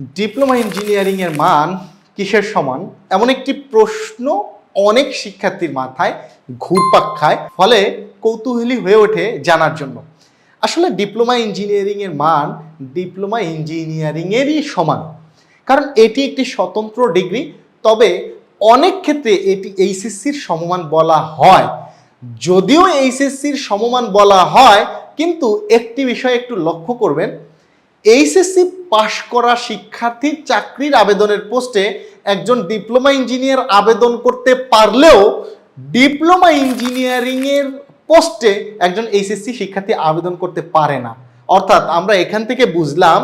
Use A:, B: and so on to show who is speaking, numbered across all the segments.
A: Diploma ইঞ্জিনিয়ারিংয়ের মান কিসের সমান? এমন একটি প্রশ্ন অনেক শিক্ষার্থীর মাথায় ঘুরপাক খায়, ফলে কৌতূহলী হয়ে ওঠে জানার জন্য। আসলে ডিপ্লোমা ইঞ্জিনিয়ারিংয়ের মান ডিপ্লোমা ইঞ্জিনিয়ারিংয়েরই সমান, কারণ এটি একটি স্বতন্ত্র ডিগ্রি। তবে অনেক ক্ষেত্রে এটি এইচএসসির সমমান বলা হয়। যদিও এইচএসসির সমমান বলা হয়, কিন্তু একটি বিষয় একটু লক্ষ্য করবেন। এইচএসসি পাশ করা শিক্ষার্থী চাকরির আবেদনের পোস্টে একজন ডিপ্লোমা ইঞ্জিনিয়ার আবেদন করতে পারলেও ডিপ্লোমা ইঞ্জিনিয়ারিংয়ের পোস্টে একজন এইচএসসি শিক্ষার্থী আবেদন করতে পারে না। অর্থাৎ আমরা এখান থেকে বুঝলাম,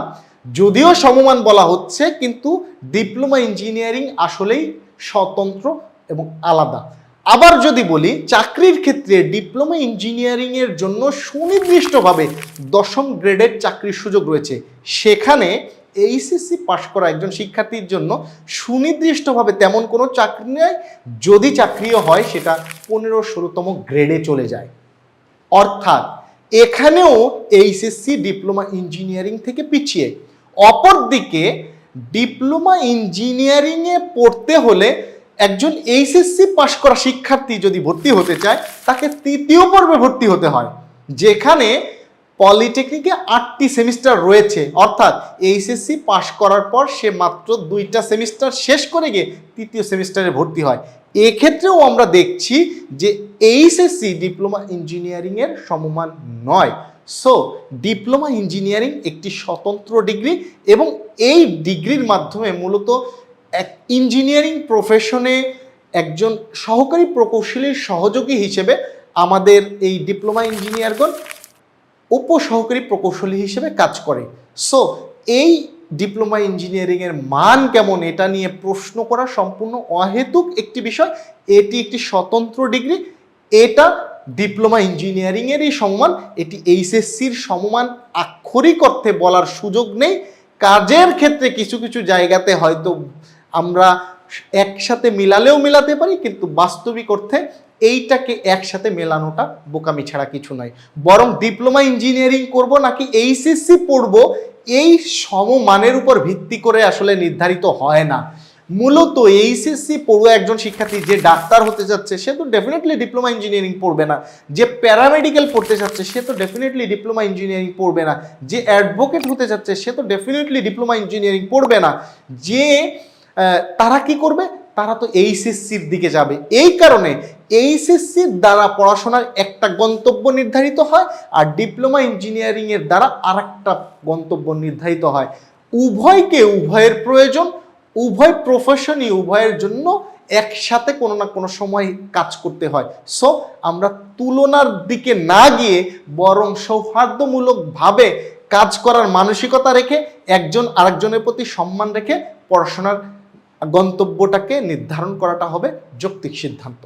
A: যদিও সমমান বলা হচ্ছে, কিন্তু ডিপ্লোমা ইঞ্জিনিয়ারিং আসলেই স্বতন্ত্র এবং আলাদা। আবার যদি বলি, চাকরির ক্ষেত্রে ডিপ্লোমা ইঞ্জিনিয়ারিং এর জন্য সুনির্দিষ্টভাবে দশম গ্রেডের চাকরির সুযোগ রয়েছে। সেখানে এইচএসসি পাশ করা একজন শিক্ষার্থীর জন্য সুনির্দিষ্টভাবে তেমন কোনো চাকরি নেই। যদি চাকরিও হয়, সেটা পনেরো ষোলোতম গ্রেডে চলে যায়। অর্থাৎ এখানেও এইচএসসি ডিপ্লোমা ইঞ্জিনিয়ারিং থেকে পিছিয়ে। অপরদিকে ডিপ্লোমা ইঞ্জিনিয়ারিংয়ে পড়তে হলে একজন এইচএসসি পাশ করা শিক্ষার্থী যদি ভর্তি হতে চায়, তাকে তৃতীয় পর্বে ভর্তি হতে হয়, যেখানে পলিটেকনিকে আটটি সেমিস্টার রয়েছে। অর্থাৎ এইচএসসি পাশ করার পর সে মাত্র দুইটা সেমিস্টার শেষ করে গিয়ে তৃতীয় সেমিস্টারে ভর্তি হয়। এক্ষেত্রেও আমরা দেখছি যে এইচএসসি ডিপ্লোমা ইঞ্জিনিয়ারিংয়ের সমমান নয়। সো ডিপ্লোমা ইঞ্জিনিয়ারিং একটি স্বতন্ত্র ডিগ্রি এবং এই ডিগ্রির মাধ্যমে মূলত এক ইঞ্জিনিয়ারিং প্রফেশনে একজন সহকারী প্রকৌশলীর সহযোগী হিসেবে আমাদের এই ডিপ্লোমা ইঞ্জিনিয়ারগণ উপসহকারী প্রকৌশলী হিসেবে কাজ করে। সো এই ডিপ্লোমা ইঞ্জিনিয়ারিংয়ের মান কেমন এটা নিয়ে প্রশ্ন করা সম্পূর্ণ অহেতুক একটি বিষয়। এটি একটি স্বতন্ত্র ডিগ্রি। এটা ডিপ্লোমা ইঞ্জিনিয়ারিংয়েরই সম্মান। এটি এইচএসসির সমমান আক্ষরিক অর্থে বলার সুযোগ নেই। কাজের ক্ষেত্রে কিছু কিছু জায়গাতে হয়তো আমরা একসাথে মিলালেও মিলাতে পারি, কিন্তু বাস্তবিক অর্থে এইটাকে একসাথে মেলানোটা বোকামি ছাড়া কিছু নয়। বরং ডিপ্লোমা ইঞ্জিনিয়ারিং করব নাকি এইচএসসি পড়ব, এই সমমানের উপর ভিত্তি করে আসলে নির্ধারিত হয় না। মূলত এইচএসসি পড়ুয়া একজন শিক্ষার্থী যে ডাক্তার হতে যাচ্ছে, সে তো ডেফিনেটলি ডিপ্লোমা ইঞ্জিনিয়ারিং পড়বে না। যে প্যারামেডিক্যাল পড়তে যাচ্ছে, সে তো ডেফিনেটলি ডিপ্লোমা ইঞ্জিনিয়ারিং পড়বে না। যে অ্যাডভোকেট হতে যাচ্ছে, সে তো ডেফিনেটলি ডিপ্লোমা ইঞ্জিনিয়ারিং পড়বে না। যে তারা কি করবে? তারা তো এইচএসসির দিকে যাবে। এই কারণে এইচএসসির দ্বারা পড়াশোনার একটা গন্তব্য নির্ধারিত হয় আর ডিপ্লোমা ইঞ্জিনিয়ারিং এর দ্বারা আরেকটা গন্তব্য নির্ধারিত হয়। উভয়কে উভয়ের প্রয়োজন, উভয় প্রফেশনই উভয়ের জন্য একসাথে কোনো না কোনো সময় কাজ করতে হয়। সো আমরা তুলনার দিকে না গিয়ে বরং সৌহার্দ্যমূলকভাবে কাজ করার মানসিকতা রেখে একজন আরেকজনের প্রতি সম্মান রেখে পড়াশোনার গন্তব্যটাকে নির্ধারণ করাটা হবে যৌক্তিক সিদ্ধান্ত।